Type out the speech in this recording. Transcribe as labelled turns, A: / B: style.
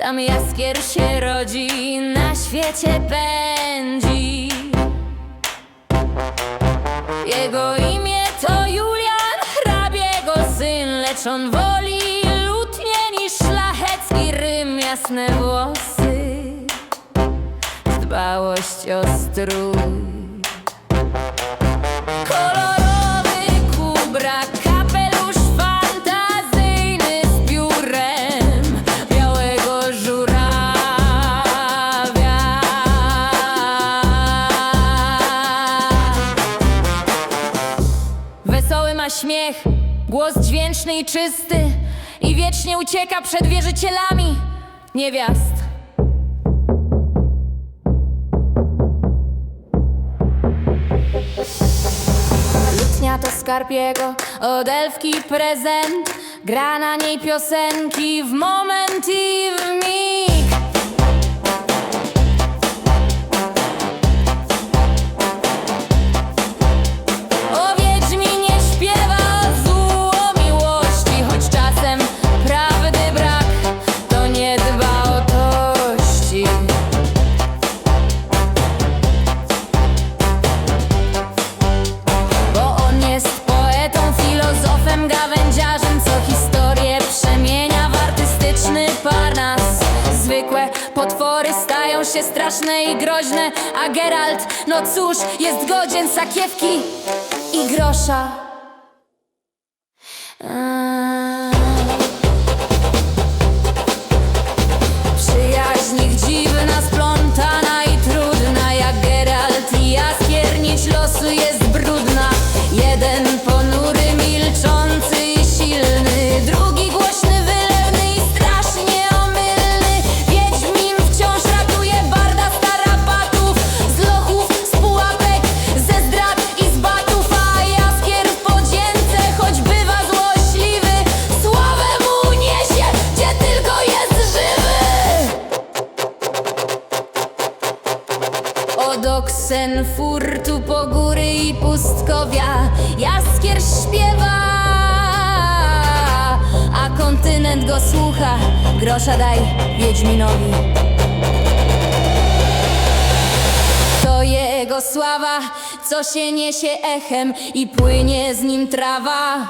A: Tam jaskier się rodzi, na świecie pędzi. Jego imię to Julian, hrabiego syn Lecz on woli lutnie niż szlachecki Rym Jasne włosy, dbałość o strój śmiech, głos dźwięczny i czysty. I wiecznie ucieka przed wierzycielami. Niewiast. Lutnia to skarb jego, od elfki prezent. Gra na niej piosenki w moment i w mig się straszne i groźne A Geralt, no cóż, jest godzien sakiewki i grosza Od Oksenfurtu po góry i pustkowia. Jaskier śpiewa A kontynent go słucha. Grosza daj Wiedźminowi. To jego sława Co się niesie echem I płynie z nim trawa